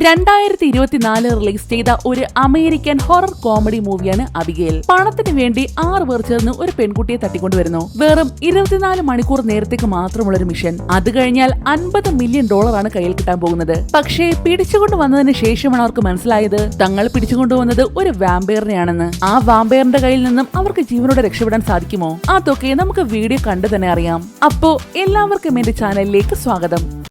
രണ്ടായിരത്തി ഇരുപത്തിനാല് റിലീസ് ചെയ്ത ഒരു അമേരിക്കൻ ഹൊറർ കോമഡി മൂവിയാണ് അബിഗേൽ. പണത്തിന് വേണ്ടി ആറ് പേർ ചേർന്ന് ഒരു പെൺകുട്ടിയെ തട്ടിക്കൊണ്ടുവരുന്നു. വെറും ഇരുപത്തിനാല് മണിക്കൂർ നേരത്തേക്ക് മാത്രമുള്ള ഒരു മിഷൻ. അത് കഴിഞ്ഞാൽ അൻപത് മില്യൺ ഡോളറാണ് കയ്യിൽ കിട്ടാൻ പോകുന്നത്. പക്ഷേ പിടിച്ചുകൊണ്ട് വന്നതിന് ശേഷമാണ് അവർക്ക് മനസ്സിലായത് തങ്ങൾ പിടിച്ചുകൊണ്ടുവന്നത് ഒരു വാമ്പയറിനെയാണെന്ന്. ആ വാമ്പയറിന്റെ കയ്യിൽ നിന്നും അവർക്ക് ജീവനോടെ രക്ഷപ്പെടാൻ സാധിക്കുമോ? അതൊക്കെ നമുക്ക് വീഡിയോ കണ്ടു തന്നെ അറിയാം. അപ്പോ എല്ലാവർക്കും എന്റെ ചാനലിലേക്ക് സ്വാഗതം.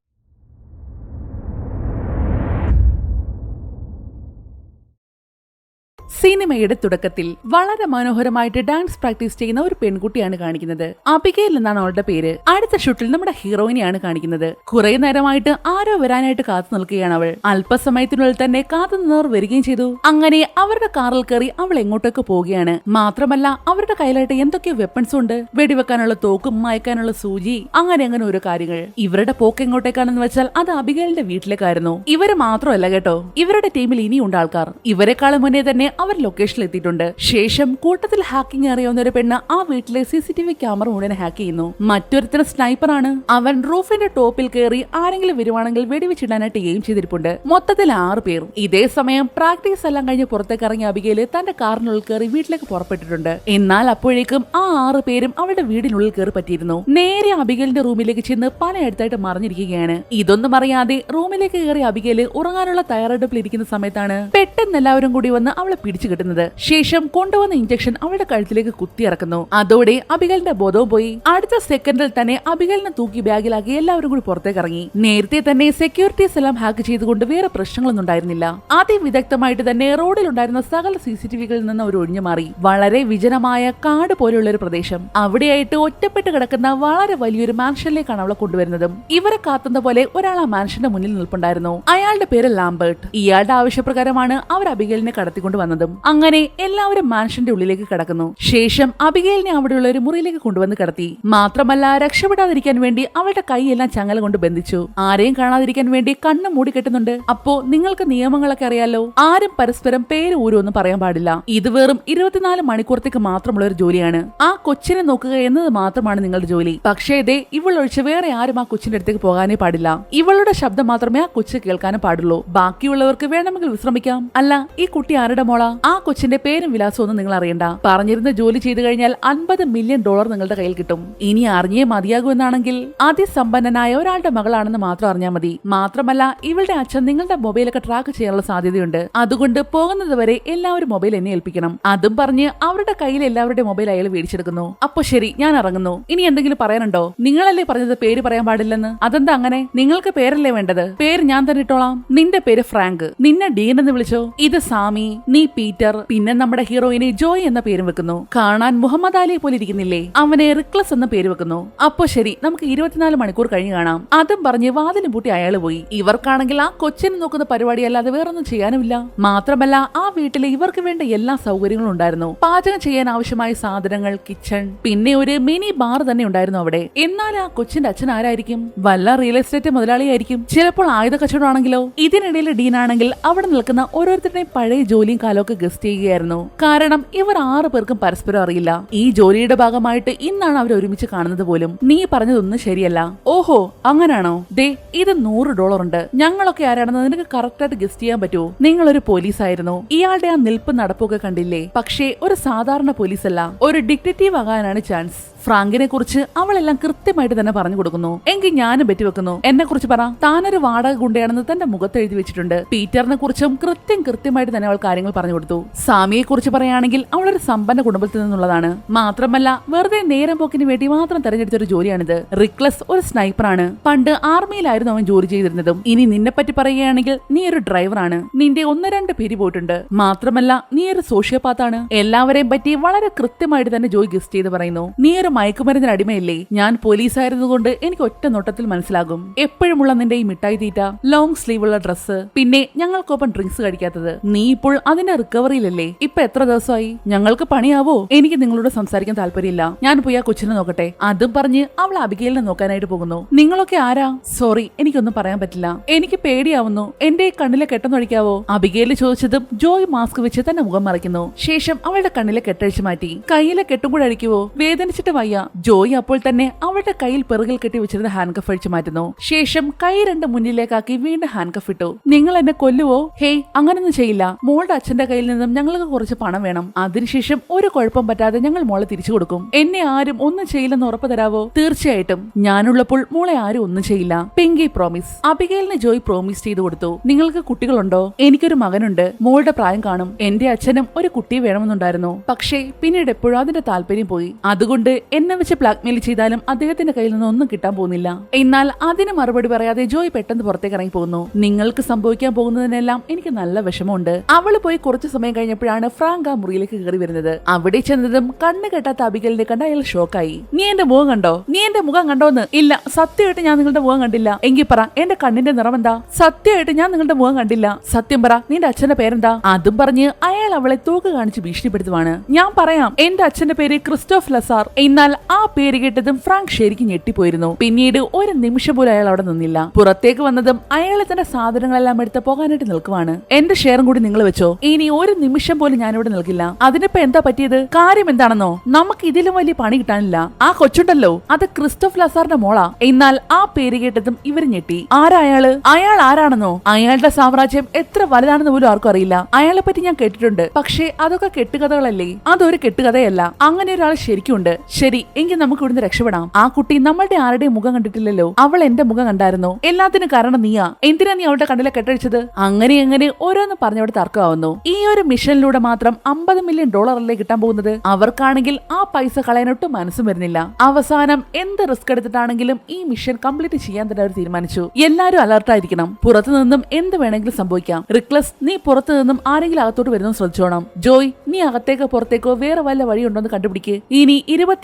സിനിമയുടെ തുടക്കത്തിൽ വളരെ മനോഹരമായിട്ട് ഡാൻസ് പ്രാക്ടീസ് ചെയ്യുന്ന ഒരു പെൺകുട്ടിയാണ് കാണിക്കുന്നത്. അബികയിൽ എന്നാണ് അവളുടെ പേര്. അടുത്ത ഷൂട്ടിൽ നമ്മുടെ ഹീറോയിനെയാണ് കാണിക്കുന്നത്. കുറെ നേരമായിട്ട് ആരോ വരാനായിട്ട് കാത്തു നിൽക്കുകയാണ് അവൾ. അല്പസമയത്തിനുള്ളിൽ തന്നെ കാത്തു നിന്നവർ വരികയും ചെയ്തു. അങ്ങനെ അവരുടെ കാറിൽ കയറി അവൾ എങ്ങോട്ടേക്ക് പോവുകയാണ്. മാത്രമല്ല അവരുടെ കയ്യിലായിട്ട് എന്തൊക്കെയോ വെപ്പൺസ് ഉണ്ട്. വെടിവെക്കാനുള്ള തോക്കും മയക്കാനുള്ള സൂചി അങ്ങനെ അങ്ങനെ ഓരോ കാര്യങ്ങൾ. ഇവരുടെ പോക്ക് എങ്ങോട്ടേക്കാണെന്ന് വെച്ചാൽ അത് അബികയിലിന്റെ വീട്ടിലേക്കായിരുന്നു. ഇവർ മാത്രമല്ല കേട്ടോ. ഇവരുടെ ടീമിൽ ഇനിയുണ്ട് ആൾക്കാർ. ഇവരെക്കാളും മുന്നേ തന്നെ അവർ ലൊക്കേഷനിൽ എത്തിയിട്ടുണ്ട്. ശേഷം കൂട്ടത്തിൽ ഹാക്കിംഗ് അറിയാവുന്ന ഒരു പെണ്ണ് ആ വീട്ടിലെ C C T V camera മുഴുവൻ ഹാക്ക് ചെയ്യുന്നു. മറ്റൊരുത്തരം സ്നൈപ്പറാണ് അവൻ റൂഫിന്റെ ടോപ്പിൽ കയറി ആരെങ്കിലും വരുവാണെങ്കിൽ വെടിവെച്ചിടാനായിട്ട് എയിം ചെയ്തിരിപ്പുണ്ട്. മൊത്തത്തിൽ ആറ് പേർ. ഇതേ സമയം പ്രാക്ടീസ് എല്ലാം കഴിഞ്ഞ് പുറത്തേക്ക് ഇറങ്ങിയ അബികയിൽ തന്റെ കാറിനുള്ളിൽ കയറി വീട്ടിലേക്ക് പുറപ്പെട്ടിട്ടുണ്ട്. എന്നാൽ അപ്പോഴേക്കും ആ ആറ് പേരും അവളുടെ വീടിനുള്ളിൽ കയറി പറ്റിയിരുന്നു. നേരെ അബികലിന്റെ റൂമിലേക്ക് ചെന്ന് പലയിടത്തായിട്ട് മറിഞ്ഞിരിക്കുകയാണ്. ഇതൊന്നും അറിയാതെ റൂമിലേക്ക് കയറി അബികയിൽ ഉറങ്ങാനുള്ള തയ്യാറെടുപ്പിൽ ഇരിക്കുന്ന സമയത്താണ് പെട്ടെന്ന് എല്ലാവരും കൂടി വന്ന് അവളെ പിടിച്ചു കിട്ടുന്നത്. ശേഷം കൊണ്ടുവന്ന ഇഞ്ചക്ഷൻ അവളുടെ കഴുത്തിലേക്ക് കുത്തിയിറക്കുന്നു. അതോടെ അബികലിന്റെ ബോധവും പോയി. അടുത്ത സെക്കൻഡിൽ തന്നെ അബികലിനെ തൂക്കി ബാഗിലാക്കി എല്ലാവരും കൂടി പുറത്തേക്ക് ഇറങ്ങി നേരത്തെ തന്നെ സെക്യൂരിറ്റീസ് എല്ലാം ഹാക്ക് ചെയ്തുകൊണ്ട് വേറെ പ്രശ്നങ്ങളൊന്നും ഉണ്ടായിരുന്നില്ല. അതിവിദഗ്ധമായിട്ട് തന്നെ റോഡിലുണ്ടായിരുന്ന സകല സി സി ടി നിന്ന് അവർ ഒഴിഞ്ഞു മാറി. വളരെ വിജനമായ കാട് പോലെയുള്ള ഒരു പ്രദേശം. അവിടെയായിട്ട് ഒറ്റപ്പെട്ട് കിടക്കുന്ന വളരെ വലിയൊരു മാൻഷനിലേക്കാണ് അവളെ കൊണ്ടുവരുന്നതും. ഇവരെ കാത്തുന്ന പോലെ ഒരാൾ ആ മാൻഷന്റെ മുന്നിൽ നിൽപ്പുണ്ടായിരുന്നു. അയാളുടെ പേര് ലാംബേർട്ട്. ഇയാളുടെ ആവശ്യപ്രകാരമാണ് അവർ അബിഗേലിനെ കടത്തിക്കൊണ്ട് വന്നതും. അങ്ങനെ എല്ലാവരും മാൻഷന്റെ ഉള്ളിലേക്ക് കടക്കുന്നു. ശേഷം അബിഗേലിനെ അവിടെയുള്ള ഒരു മുറിയിലേക്ക് കൊണ്ടുവന്ന് കടത്തി. മാത്രമല്ല രക്ഷപ്പെടാതിരിക്കാൻ വേണ്ടി അവളുടെ കൈയെല്ലാം ചങ്ങല കൊണ്ട് ബന്ധിച്ചു. ആരെയും കാണാതിരിക്കാൻ വേണ്ടി കണ്ണ് മൂടി കെട്ടുന്നുണ്ട്. അപ്പോ നിങ്ങൾക്ക് നിയമങ്ങളൊക്കെ അറിയാലോ? ആരും പരസ്പരം പേര് ഊരൊന്നും പറയാൻ പാടില്ല. ഇത് വെറും ഇരുപത്തിനാല് മണിക്കൂറത്തേക്ക് മാത്രമുള്ള ഒരു ജോലിയാണ്. ആ കൊച്ചിനെ നോക്കുക എന്നത് മാത്രമാണ് നിങ്ങളുടെ ജോലി. പക്ഷേ ഇതേ ഇവളൊഴിച്ച് വേറെ ആരും ആ കൊച്ചിന്റെ അടുത്തേക്ക് പോകാനേ പാടില്ല. ഇവളുടെ ശബ്ദം മാത്രമേ ആ കൊച്ചു കേൾക്കാനും പാടുള്ളൂ. ബാക്കിയുള്ളവർക്ക് വേണമെങ്കിൽ വിശ്രമിക്കാം. അല്ല ഈ കുട്ടി ആരുടെ മോളാ? ആ കൊച്ചിന്റെ പേരും വിലാസവും ഒന്നും നിങ്ങൾ അറിയണ്ട. പറഞ്ഞിരുന്ന ജോലി ചെയ്തു കഴിഞ്ഞാൽ അൻപത് മില്യൺ ഡോളർ നിങ്ങളുടെ കയ്യിൽ കിട്ടും. ഇനി അറിഞ്ഞേ മതിയാകൂ എന്നാണെങ്കിൽ അതിസമ്പന്നനായ ഒരാളുടെ മകളാണെന്ന് മാത്രം അറിഞ്ഞാൽ മതി. മാത്രമല്ല ഇവളുടെ അച്ഛൻ നിങ്ങളുടെ മൊബൈലൊക്കെ ട്രാക്ക് ചെയ്യാനുള്ള സാധ്യതയുണ്ട്. അതുകൊണ്ട് പോകുന്നത് വരെ എല്ലാവരും മൊബൈൽ എന്നെ ഏൽപ്പിക്കണം. അതും പറഞ്ഞ് അവരുടെ കയ്യിൽ എല്ലാവരുടെ മൊബൈൽ അയാൾ മേടിച്ചെടുക്കുന്നു. അപ്പൊ ശരി ഞാൻ ഇറങ്ങുന്നു. ഇനി എന്തെങ്കിലും പറയാനുണ്ടോ? നിങ്ങളല്ലേ പറഞ്ഞത് പേര് പറയാൻ പാടില്ലെന്ന്? അതെന്താ അങ്ങനെ? നിങ്ങൾക്ക് പേരല്ലേ വേണ്ടത്? പേര് ഞാൻ തന്നെ ഇട്ടോളാം. നിന്റെ പേര് ഫ്രാങ്ക്. നിന്നെ ഡീൻ എന്ന് വിളിച്ചോ? ഇത് സാമി. നീ പീറ്റർ പിന്നെ നമ്മുടെ ഹീറോയിനെ ജോയ് എന്ന പേരും വെക്കുന്നു. കാണാൻ മുഹമ്മദ് അലിയെ പോലെ ഇരിക്കുന്നില്ലേ? അവനെ റിക്ലസ് എന്ന പേര് വെക്കുന്നു. അപ്പൊ ശരി നമുക്ക് ഇരുപത്തിനാല് മണിക്കൂർ കഴിഞ്ഞ് കാണാം. അതും പറഞ്ഞ് വാതിലും പൂട്ടി അയാൾ പോയി. ഇവർക്കാണെങ്കിൽ ആ കൊച്ചിനെ നോക്കുന്ന പരിപാടി അല്ലാതെ വേറൊന്നും ചെയ്യാനുമില്ല. മാത്രമല്ല ആ വീട്ടിലെ ഇവർക്ക് വേണ്ട എല്ലാ സൗകര്യങ്ങളും ഉണ്ടായിരുന്നു. പാചകം ചെയ്യാൻ ആവശ്യമായ സാധനങ്ങൾ കിച്ചൺ പിന്നെ ഒരു മിനി ബാർ തന്നെ ഉണ്ടായിരുന്നു അവിടെ. എന്നാൽ ആ കൊച്ചിന്റെ അച്ഛൻ ആരായിരിക്കും? വല്ല റിയൽ എസ്റ്റേറ്റ് മുതലാളിയായിരിക്കും. ചിലപ്പോൾ ആയുധ കച്ചവടമാണെങ്കിലോ? ഇതിനിടയിൽ ഡീനാണെങ്കിൽ അവിടെ നിൽക്കുന്ന ഓരോരുത്തരുടെയും പഴയ ജോലിയും കാലമൊക്കെ ഗസ്റ്റ് ചെയ്യുകയായിരുന്നു. കാരണം ഇവർ ആറു പേർക്കും പരസ്പരം അറിയില്ല. ഈ ജോലിയുടെ ഭാഗമായിട്ട് ഇന്നാണ് അവർ ഒരുമിച്ച് കാണുന്നത് പോലും. നീ പറഞ്ഞതൊന്നും ശരിയല്ല. ഓഹോ അങ്ങനാണോ? ദേ ഇത് നൂറ് ഡോളർ ഉണ്ട് ഞങ്ങളൊക്കെ ആരാണെന്ന് നിനക്ക് കറക്റ്റ് ആയിട്ട് ഗസ്റ്റ് ചെയ്യാൻ പറ്റുമോ? നിങ്ങൾ ഒരു പോലീസ് ആയിരുന്നു ഇയാളുടെ ആ നിൽപ്പ് നടപ്പൊക്കെ കണ്ടില്ലേ? പക്ഷേ ഒരു സാധാരണ പോലീസ് അല്ല ഒരു ഡിക്റ്റേറ്റീവ് ആകാനാണ് ചാൻസ് ഫ്രാങ്കിനെ കുറിച്ച് അവളെല്ലാം കൃത്യമായിട്ട് തന്നെ പറഞ്ഞു കൊടുക്കുന്നു. എങ്കിൽ ഞാനും വെക്കുന്നു. എന്നെ കുറിച്ച് പറ. താനൊരു വാടക ഗുണ്ടയാണെന്ന് തന്റെ മുഖത്ത് എഴുതി വെച്ചിട്ടുണ്ട്. പീറ്ററിനെ കുറിച്ചും കൃത്യം കൃത്യമായിട്ട് തന്നെ അവൾ കാര്യങ്ങൾ പറഞ്ഞു കൊടുത്തു. സാമിയെ കുറിച്ച് പറയുകയാണെങ്കിൽ അവളൊരു സമ്പന്ന കുടുംബത്തിൽ നിന്നുള്ളതാണ്. മാത്രമല്ല വെറുതെ നേരം പോക്കിന് വേണ്ടി മാത്രം തെരഞ്ഞെടുത്ത ഒരു ജോലിയാണിത്. റിക്ലസ് ഒരു സ്നൈപ്പറാണ്. പണ്ട് ആർമിയിലായിരുന്നു അവൻ ജോലി ചെയ്തിരുന്നതും. ഇനി നിന്നെ പറ്റി പറയുകയാണെങ്കിൽ നീ ഒരു ഡ്രൈവറാണ്. നിന്റെ ഒന്ന് രണ്ട് പേര് പോയിട്ടുണ്ട്. മാത്രമല്ല നീ ഒരു സോഷ്യോപാത്താണ്. എല്ലാവരെയും പറ്റി വളരെ കൃത്യമായിട്ട് തന്നെ ജോയ് ഗസ്റ്റ് ചെയ്ത് പറയുന്നു. നീ ഒരു മയക്കുമരുന്നിന് അടിമയല്ലേ? ഞാൻ പോലീസ് ആയിരുന്നുകൊണ്ട് എനിക്ക് ഒറ്റ നോട്ടത്തിൽ മനസ്സിലാകും. എപ്പോഴുമുള്ള നിന്റെ ഈ മിഠായി തീറ്റ ലോങ് സ്ലീവ് ഉള്ള ഡ്രസ്സ് പിന്നെ ഞങ്ങൾക്കൊപ്പം ഡ്രിങ്ക്സ് കഴിക്കാത്തത്. നീ ഇപ്പോൾ അതിന്റെ റിക്കവറിയിലല്ലേ? ഇപ്പൊ എത്ര ദിവസമായി? ഞങ്ങൾക്ക് പണിയാവോ? എനിക്ക് നിങ്ങളോട് സംസാരിക്കാൻ താല്പര്യമില്ല. ഞാൻ പോയി ആ കൊച്ചിനെ നോക്കട്ടെ. അതും പറഞ്ഞ് അവൾ അബികയിലിനെ നോക്കാനായിട്ട് പോകുന്നു. നിങ്ങളൊക്കെ ആരാ? സോറി എനിക്കൊന്നും പറയാൻ പറ്റില്ല. എനിക്ക് പേടിയാവുന്നു. എന്റെ കണ്ണിലെ കെട്ടെന്നൊഴിക്കാവോ അബികയിൽ ചോദിച്ചതും ജോയ് മാസ്ക് വെച്ച് തന്നെ മുഖം മറയ്ക്കുന്നു. ശേഷം അവളുടെ കണ്ണിലെ കെട്ടഴിച്ചു മാറ്റി. കയ്യിലെ കെട്ടും കൂടെ അഴിക്കുവോ വേദനിച്ചിട്ട് വയ്യ. ജോയി അപ്പോൾ തന്നെ അവളുടെ കയ്യിൽ പിറകിൽ കെട്ടി വെച്ചിരുന്ന ഹാൻഡ് കഫ് അഴിച്ചു മാറ്റുന്നു. ശേഷം കൈ രണ്ട് മുന്നിലേക്കാക്കി വീണ്ടും ഹാൻഡ് കഫ് ഇട്ടു. നിങ്ങൾ എന്നെ കൊല്ലുവോ? ഹേയ് അങ്ങനൊന്നും ചെയ്യില്ല. മോളുടെ അച്ഛന്റെ കയ്യിൽ നിന്നും ഞങ്ങൾക്ക് കുറച്ച് പണം വേണം. അതിനുശേഷം ഒരു കുഴപ്പം പറ്റാതെ ഞങ്ങൾ മോളെ തിരിച്ചു കൊടുക്കും. എന്നെ ആരും ഒന്നും ചെയ്യില്ലെന്ന് ഉറപ്പ് തരാവോ? തീർച്ചയായിട്ടും. ഞാനുള്ളപ്പോൾ മോളെ ആരും ഒന്നും ചെയ്യില്ല. പിങ്കി പ്രോമിസ് അബിഗേലിന് ജോയ് പ്രോമിസ് ചെയ്തു കൊടുത്തു. നിങ്ങൾക്ക് കുട്ടികളുണ്ടോ? എനിക്കൊരു മകനുണ്ട്. മോളുടെ പ്രായം കാണും. എന്റെ അച്ഛനും ഒരു കുട്ടി വേണമെന്നുണ്ടായിരുന്നു. പക്ഷേ പിന്നീട് എപ്പോഴും അതിന്റെ താല്പര്യം പോയി. അതുകൊണ്ട് എന്നെ വെച്ച് ബ്ലാക്ക്മെയിൽ ചെയ്താലും അദ്ദേഹത്തിന്റെ കയ്യിൽ നിന്ന് ഒന്നും കിട്ടാൻ പോകുന്നില്ല. എന്നാൽ അതിന് മറുപടി പറയാതെ ജോയ് പെട്ടെന്ന് പുറത്തേക്ക് ഇറങ്ങി പോകുന്നു. നിങ്ങൾക്ക് സംഭവിക്കാൻ പോകുന്നതിനെല്ലാം എനിക്ക് നല്ല വിഷമമുണ്ട്. അവൾ പോയി കുറച്ചു സമയം കഴിഞ്ഞപ്പോഴാണ് ഫ്രാങ്ക് ആ മുറിയിലേക്ക് കയറി വരുന്നത്. അവിടെ ചെന്നതും കണ്ണ് കെട്ടാത്ത അബികലിനെ കണ്ട അയാൾ ഷോക്കായി. നീ എന്റെ മുഖം കണ്ടോ? നീ എന്റെ മുഖം കണ്ടോന്ന്? ഇല്ല സത്യമായിട്ട് ഞാൻ നിങ്ങളുടെ മുഖം കണ്ടില്ല. എങ്കിൽ പറ എന്റെ കണ്ണിന്റെ നിറം എന്താ സത്യമായിട്ട് ഞാൻ നിങ്ങളുടെ മുഖം കണ്ടില്ല. സത്യം പറ നിന്റെ അച്ഛന്റെ പേരെന്താ? അതും പറഞ്ഞ് അയാൾ അവളെ തൂക്ക് കാണിച്ച് ഭീഷണിപ്പെടുത്തുവാണ്. ഞാൻ പറയാം എന്റെ അച്ഛന്റെ പേര് ക്രിസ്റ്റോഫ് ലസാർ. എന്നാൽ ആ പേര് കേട്ടതും ഫ്രാങ്ക് ശരിക്കും ഞെട്ടിപ്പോയിരുന്നു. പിന്നീട് ഒരു നിമിഷം പോലും അയാൾ അവിടെ നിന്നില്ല. പുറത്തേക്ക് വന്നതും അയാളെ തന്റെ സാധനങ്ങളെല്ലാം എടുത്ത് പോകാനായിട്ട് നിൽക്കുവാണ്. എന്റെ ഷെയറും കൂടി നിങ്ങൾ വെച്ചോ? ഇനി ഒരു നിമിഷം പോലും ഞാൻ ഇവിടെ നിൽക്കില്ല. അതിനിപ്പോ എന്താ പറ്റിയത്? കാര്യം എന്താണെന്നോ? നമുക്ക് ഇതിലും വലിയ പണി കിട്ടാനില്ല. ആ കൊച്ചുണ്ടല്ലോ. അത് ക്രിസ്റ്റോഫ് ലസാറിന്റെ മോളാ. എന്നാൽ ആ പേര് കേട്ടതും ഇവർ ഞെട്ടി. ആരായാൾ അയാൾ ആരാണെന്നോ? അയാളുടെ സാമ്രാജ്യം എത്ര വലുതാണെന്ന് പോലും ആർക്കും അറിയില്ല. അയാളെ പറ്റി ഞാൻ കേട്ടിട്ടുണ്ട്. പക്ഷേ അതൊക്കെ കെട്ടുകഥകളല്ലേ? അതൊരു കെട്ടുകഥയല്ല. അങ്ങനെ ഒരാൾ ശരിക്കും ഉണ്ട് ശരി എങ്കിൽ നമുക്ക് ഇവിടുന്ന് രക്ഷപ്പെടാം. ആ കുട്ടി നമ്മളുടെ ആരുടെയും മുഖം കണ്ടിട്ടില്ലല്ലോ? അവൾ എന്റെ മുഖം കണ്ടായിരുന്നു? എല്ലാത്തിനും കാരണം നീയാ. എന്തിനാ നീ അവളുടെ കണ്ണിലെ കെട്ടഴിച്ചത്? അങ്ങനെ എങ്ങനെ ഓരോന്ന് പറഞ്ഞവിടെ തർക്കമാവുന്നു. ഈ ഒരു മിഷനിലൂടെ മാത്രം അമ്പത് മില്യൺ ഡോളർ അല്ലേ കിട്ടാൻ പോകുന്നത്? അവർക്കാണെങ്കിൽ ആ പൈസ കളയാനൊട്ടും മനസ്സും വരുന്നില്ല. അവസാനം എന്ത് റിസ്ക് എടുത്തിട്ടാണെങ്കിലും ഈ മിഷൻ കംപ്ലീറ്റ് ചെയ്യാൻ തന്നെ അവർ തീരുമാനിച്ചു. എല്ലാരും അലർട്ടായിരിക്കണം പുറത്തു നിന്നും എന്ത് വേണമെങ്കിലും സംഭവിക്കാം. റിക്ലസ് നീ പുറത്തു നിന്നും ആരെങ്കിലും അകത്തോട്ട് വരുന്നു ശ്രദ്ധിച്ചോണം. ജോയ് നീ അകത്തേക്കോ പുറത്തേക്കോ വേറെ വല്ല വഴിയുണ്ടോ എന്ന് കണ്ടുപിടിക്ക്. ഇനി